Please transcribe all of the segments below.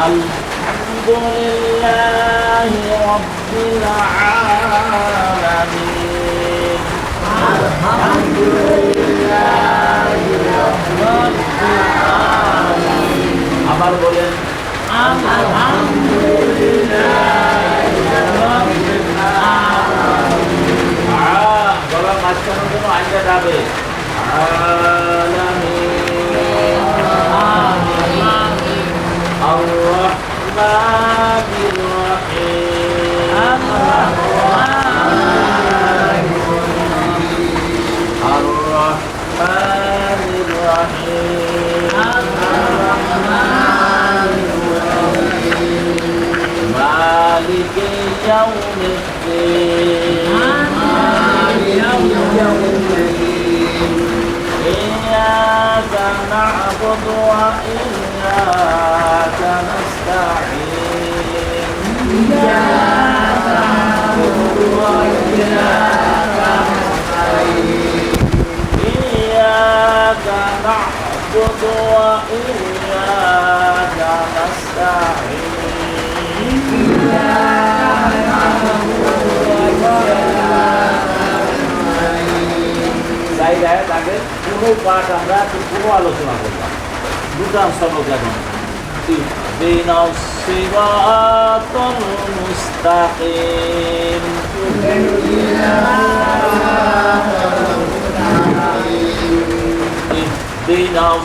الحمد لله رب العالمين الحمد لله رب العالمين আবার বলেন আ- গলার মাঝখানের জন্য আইনটা যাবে الرحمن Ah. نعبد وإياك نستعين জায়গায় তাকে কোনো পাঠ আমরা কোনো আলোচনা করলাম দুটো সবক এখন দিন الصراط المستقيم اهدنا দেই নাও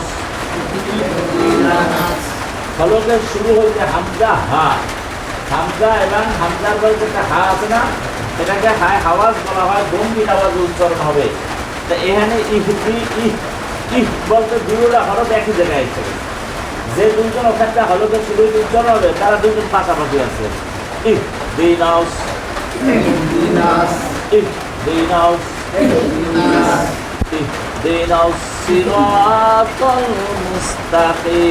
ফলকের শুরু হইতে হামজা হা হামজা এবং হামজার বলতে একটা হা আছে না এটাকে হায় হাওয়াজ বলা হয় গম্ভীর আওয়াজ উচ্চারণ হবে তা এখানে ইহদি ইহ ইহ বলতে দুটা হরফ একই জায়গায় আছে যে দুজন ওখানটা হলকে শুরু হয়েছে উচ্চারণ হবে তারা দুজন পাশাপাশি আছে ইহ দিন আউস ইহ দিন আউস ইহ দিন আউস الصراط المستقيم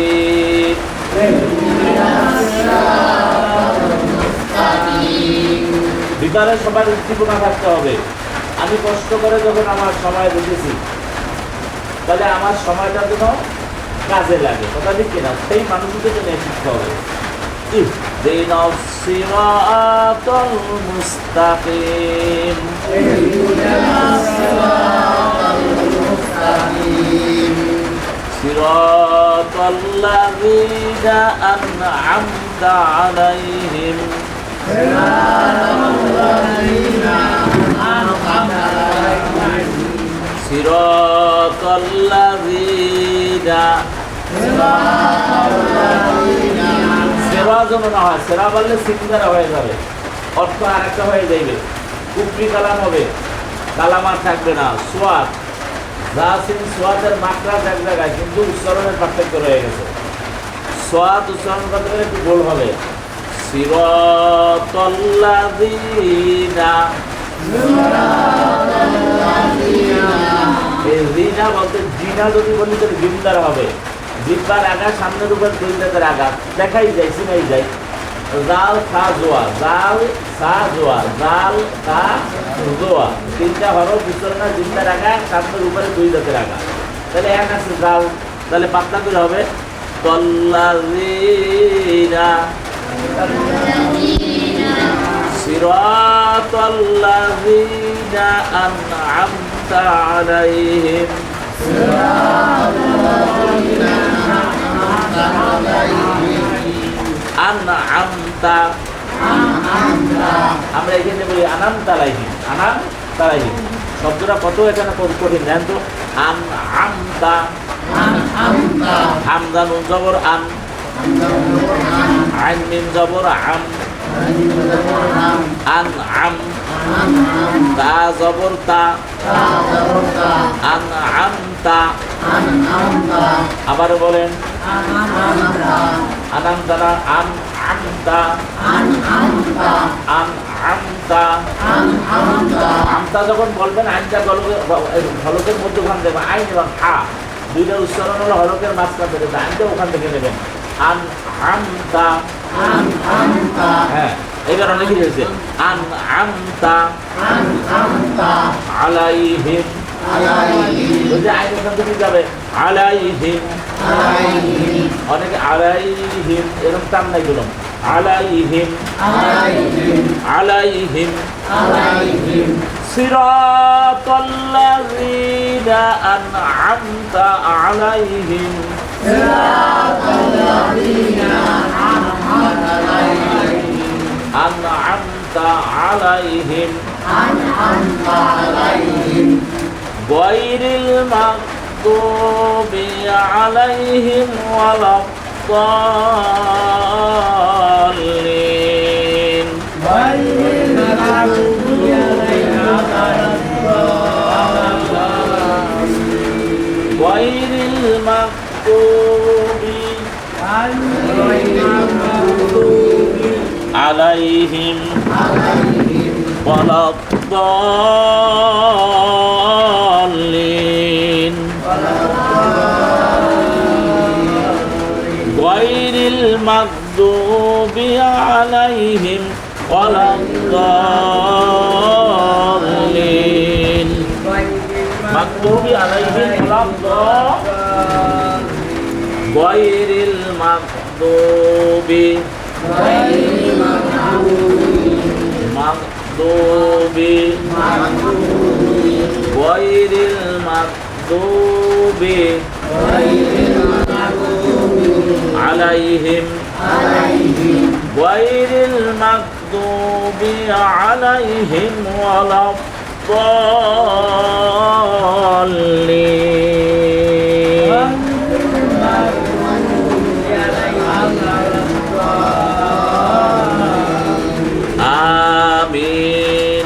ভিতরে সবার উদ্দীপনা থাকতে হবে আমি কষ্ট করে যখন আমার সময় দিতেছি তাহলে আমার সময়টা যেন কাজে লাগে কথা ঠিক কিনা সেই মানুষদের জন্য শিখতে হবে اهدنا الصراط المستقيم صراط الذين أنعمت عليهم صراط الذين সেরা যেন না হয় সেরা বললে সিঙ্গারা হয়ে যাবে অর্থ আর একটা হয়ে যাইবে কুপরি কালাম হবে কালাম আর থাকবে না সোয়াদ জাসিন সোয়াদের মাত্রা এক জায়গায়, কিন্তু উচ্চারণের পার্থক্য রয়ে গেছে। সোয়াদ উচ্চারণ করতে একটু গোল হবে। সিরতল্লাযীনা। এই রিনা বলতে জিনা যদি বলি, তাহলে জিন্দার হবে। জিব্বার আগা সামনের উপর দৈন্যতার আগা দেখাই যায় চিনাই যায়। জাল খা জোয়া জাল সা জোয়া জাল খা জোয়া তিনটা হরফ উচ্চারণ জিন্দার আগা সামনের উপরে দুই দাঁতের আগা তাহলে এক আছে জাল তাহলে পাতলা করে হবে তল্লাযীনা صراط الذين أنعمت عليهم আনআমতা আমরা এখানে বলি আনাম তালাইহিম আনাম তালাইহিম শব্দটা কত এখানে কঠিন জানেন তো? আন আমতা হামদা নুন জবর আন। আইন মিম জবর আম। আন আম। তা জবর তা। আন আমতা আবার বলেন আনা আন আমতা আন আমতা আমতা যখন বলবেন আইনটা গলকে হলকের মধ্যখান দেবেন আইন এবং হা দুইটা উচ্চারণ হলো হলকের মাঝখান থেকে আইনটা ওখান থেকে নেবেন। আন আমতা হ্যাঁ এবার অনেকে হয়েছে? আন আমতা আলাইহিম ওই যে আলাইহিম। অনেকে আলাইহিম এরকম টান নাই গুলো আলাইহিম। আলাইহিম। আলাইহিম। সিরাতাল্লাযীনা আন'আমতা আলাইহিম। সিরাতাল্লাযীনা আন'আমতা আলাইহিম। আন'আমতা আলাইহিম। আলাইহিম। غير المغضوب عليهم ولا الضالين. غير المغضوب عليهم ولا الضالين. المغضوب عليهم ولا الضالين مغضوب عليهم ولا الضالين غير المغضوب مغضوب غير المغضوب عليهم غير المغضوب عليهم ولا الضالين آمين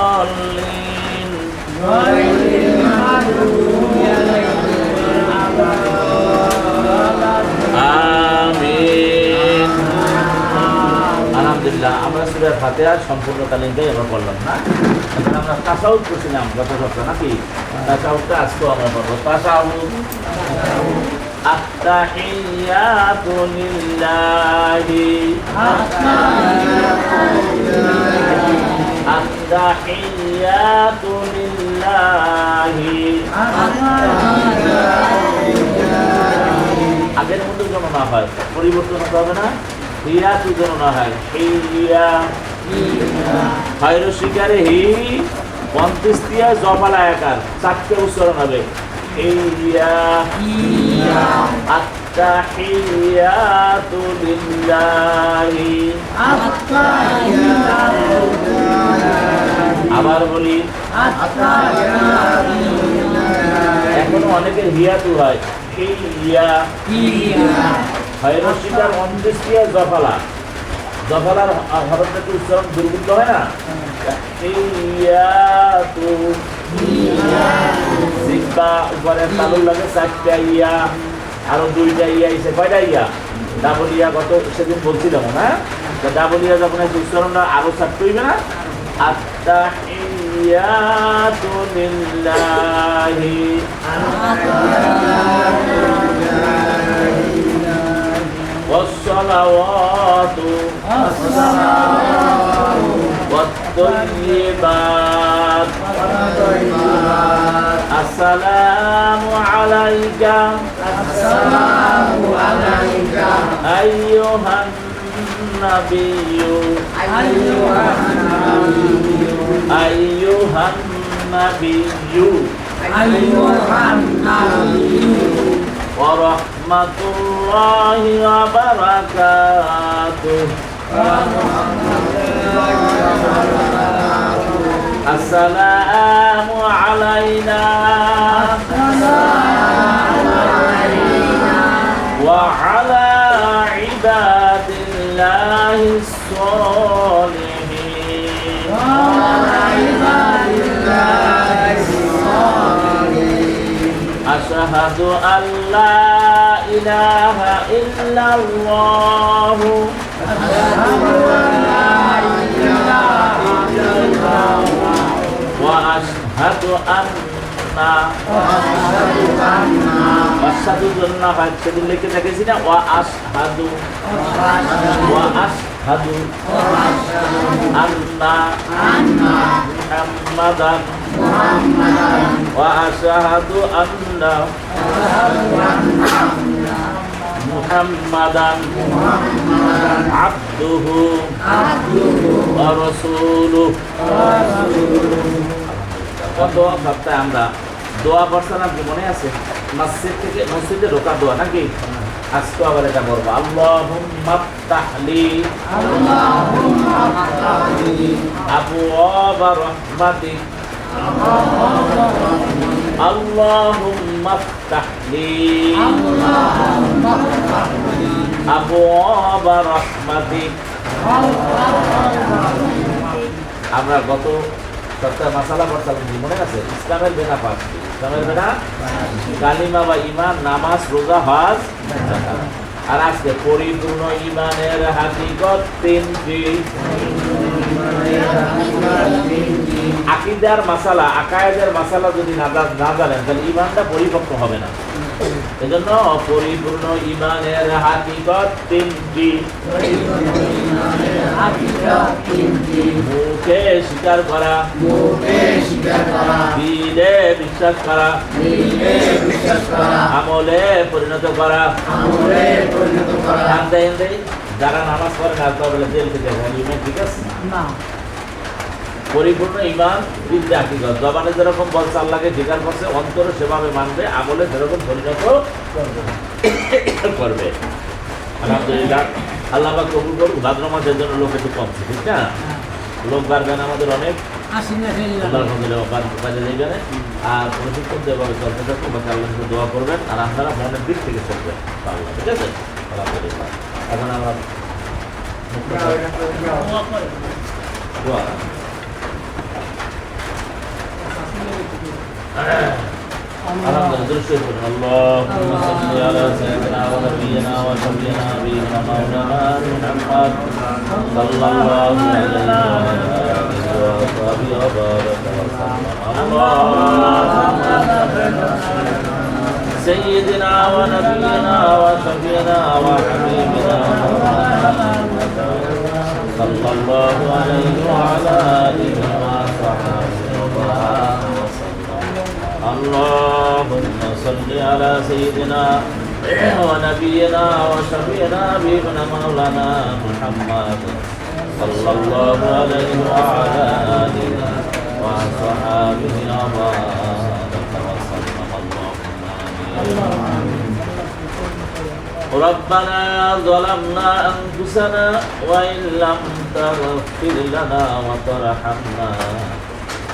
ফাতেহার সম্পূর্ণ তালিমটাই আমরা করলাম না এখন আমরা তাসাউদ করছিলাম গত সপ্তাহ নাকি তাসাউদটা আজকেও আমরা করবো তাসাউদ التحيات لله التحيات لله আগের মতো যেন না হয় পরিবর্তন হতে হবে না হিয়া তু যেন না হয় হিয়া হাইর শিকারে হি দিয়া জপালা একার চারটে উচ্চারণ হবে। হিয়া আত্তাহিয়াতু লিল্লাহি আবার বলি এখনও অনেকের হিয়াতু হয়। হিয়া হাইরসিকার অন্দেশিয়া জফালা জফালার হরফটা কি উচ্চারণ দুর্বৃত্ত হয় না ইয়াতু জিব্বা উপরে তালুর লাগে চারটা ইয়া আরো দুইটা ইয়া এসে কয়টা ইয়া ডাবল ইয়া গত সেদিন বলছিলাম না ডাবল ইয়া যখন এই উচ্চারণটা আরো চারটে হইবে না আত্মা ইয়াতু লিল্লাহি والصلوات الصلاة والطيبات. السلام عليك. السلام عليك أيها النبي أيها النبي أيها النبي. أيها النبي. ورحمة الله وبركاته. السلام علينا. وعلى عباد الله الصالحين. أشهد أن لا إله إلا الله. وأشهد أن وأشهد জন্য হয় সেদিন লিখে দেখেছি না ওয়া আশহাদু ওয়া আশহাদু আন্না মুহাম্মাদান আবদুহু ওয়া রাসূলুহু। গত সপ্তাহে আমরা দোয়া পড়ছিলাম কি মনে আছে? মসজিদ থেকে মসজিদে ঢোকা দোয়া নাকি? আজকে আবার এটা বলব। আল্লাহুম্মা তাহলি আবওয়াবা রাহমাতিক আমরা গত সপ্তাহে মাসালা পড়ছিলাম, কি মনে আছে? ইসলামের বেনা পাঁচ ইসলামের বেনা? কালিমা বা ইমান নামাজ, রোজা, হজ। আর আজকে পরিপূর্ণ ইমানের হাকিকত তিনটি। আকিদার মাসালা, আকায়েদের মাসালা যদি না না জানেন, তাহলে ইমানটা পরিপক্ক হবে না। এজন্য পরিপূর্ণ ইমানের হাকিকত তিনটি। মুখে স্বীকার করা। দিলে বিশ্বাস করা। আমলে পরিণত করা। যারা নামাজ পড়ে না, তারা বলে, জেল থেকে ঠিক আছে? পরিপূর্ণ ইমান বিদ্যা হাকিকত। জবানে যেরকম বলছে আল্লাহকে স্বীকার করছে অন্তরে সেভাবে মানবে আমলে যেরকম পরিণত করবে। আলহামদুলিল্লাহ আল্লাহ পাক কবুল করুক ভাদ্র মাসের জন্য লোক একটু কমছে ঠিক না? লোক বাড়বে না আমাদের অনেক। আর প্রশিক্ষণ যেভাবে চলতে বাকি দোয়া করবেন আর আপনারা মনের দিক থেকে চলবেন ঠিক আছে? আলহামদুলিল্লাহ। এখন আমরা দোয়া। اللهم صل على سيدنا ونبينا وشفينا نبينا مولانا محمد صلى الله عليه وعلى اله وصحبه وبارك وسلم. اللهم سيدنا ونبينا وشفينا وحبيبنا محمد صلى الله عليه وعلى آله وصحبه اللهم صل على سيدنا ونبينا وشفينا بابن مولانا محمد. صلى الله عليه وعلى آله وصحابه وبارك وسلم. اللهم ربنا ظلمنا أنفسنا وإن لم تغفر لنا وترحمنا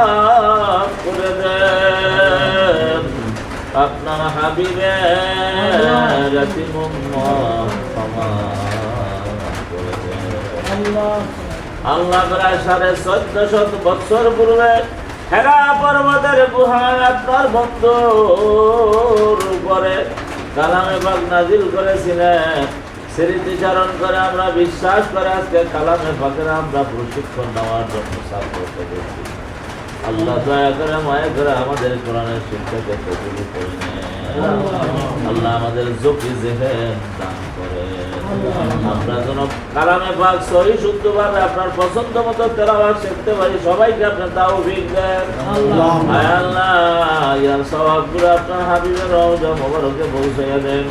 মাফ করে দেন আপনার ক্ষমা করে দেন। আল্লাহ প্রায় সাড়ে চোদ্দ শত বছর পূর্বে হেরা পর্বতের গুহায় আপনার বন্ধুর উপরে কালামে বাগ নাজিল করেছিলেন। স্মৃতিচারণ করে আমরা বিশ্বাস করে আজকে কালামে পাকের আমরা প্রশিক্ষণ নেওয়ার জন্য ছাত্র পেয়েছি আল্লাহ দয়া করে মায়া করে আমাদের কোরআনের শিক্ষাকে কবুল করে আল্লাহ আমাদের জকি জেহেন দান করে। আমরা যেন কালামে পাক সহি শুদ্ধভাবে আপনার পছন্দ মতো তেলাওয়াত শিখতে পারি। সবাইকে আপনার তাও দেন। আল্লাহ ইয়ার আপনার হাবিবের রওজা মোবারকে পৌঁছাইয়া দেন।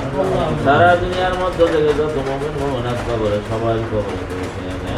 সারা দুনিয়ার মধ্য থেকে যত মুমিন মুমিনাত কবরে সবাই কবরে দেন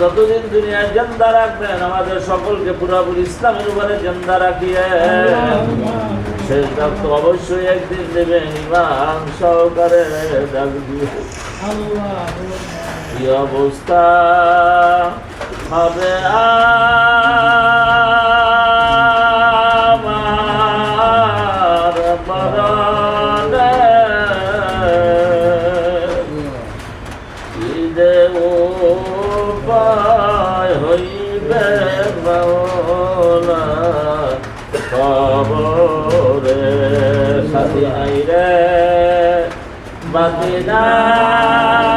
যতদিন দুনিয়া জেন্দা রাখবেন, আমাদের সকলকে পুরাপুরি ইসলামের উপরে জেন্দা রাখিয়ে। ডাক তো অবশ্যই একদিন দেবেন ইমান সহকারে কি অবস্থা? হবে আমার নাই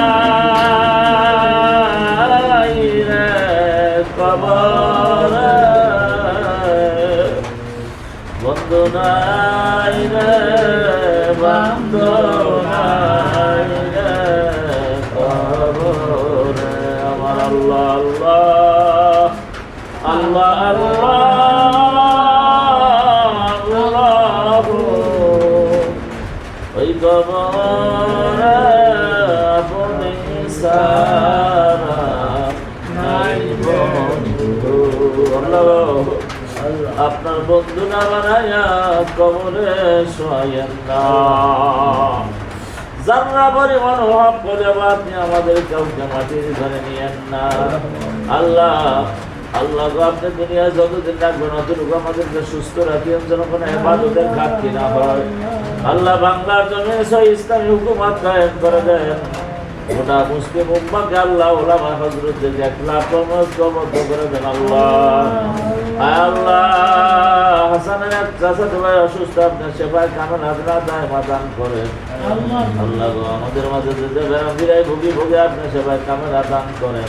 আপনার বন্ধু না বানায়া কবরে না। যারা পরিমাণ করে আপনি আমাদের কাউকে মাটির ঘরে নিয়েন না। আল্লাহ আল্লাহ আপনি দুনিয়া যতদিন রাখবেন, অতটুকু আমাদেরকে সুস্থ রাখিয়েন যেন কোনো হেফাজতের ঘাটতি না হয়। আল্লাহ বাংলার জন্য ইসলামী হুকুমাত কায়েম করে দেন। গোটা মুসলিম উম্মাকে আল্লাহ ওলামা হজরত লাখ কবদ্ধ করে দেন আল্লাহ। আল্লাহ হাসানের এক চাচাতো ভাই অসুস্থ আপনার সেবায় কামেল হাজরা দায় মাদান করেন আল্লাহ গো আমাদের মাঝে যে বেড়াবিরাই ভুগি ভুগে আপনার সেবায় কামেল দান করেন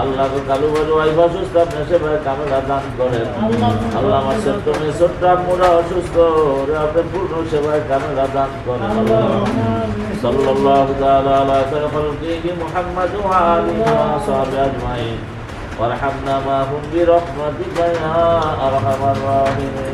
আল্লাহ গো কালু বালু ওয়াইফ অসুস্থ আপনার সেবায় কামেল দান করেন আল্লাহ আমার ছোট্ট মেয়ে ছোট্ট আম্মুরা অসুস্থ ওরে আপনি পূর্ণ সেবায় কামেল দান করেন صلى الله تعالى على خير خلقه محمد وآله وصحبه أجمعين وارحمنا معهم برحمتك يا أرحم الراحمين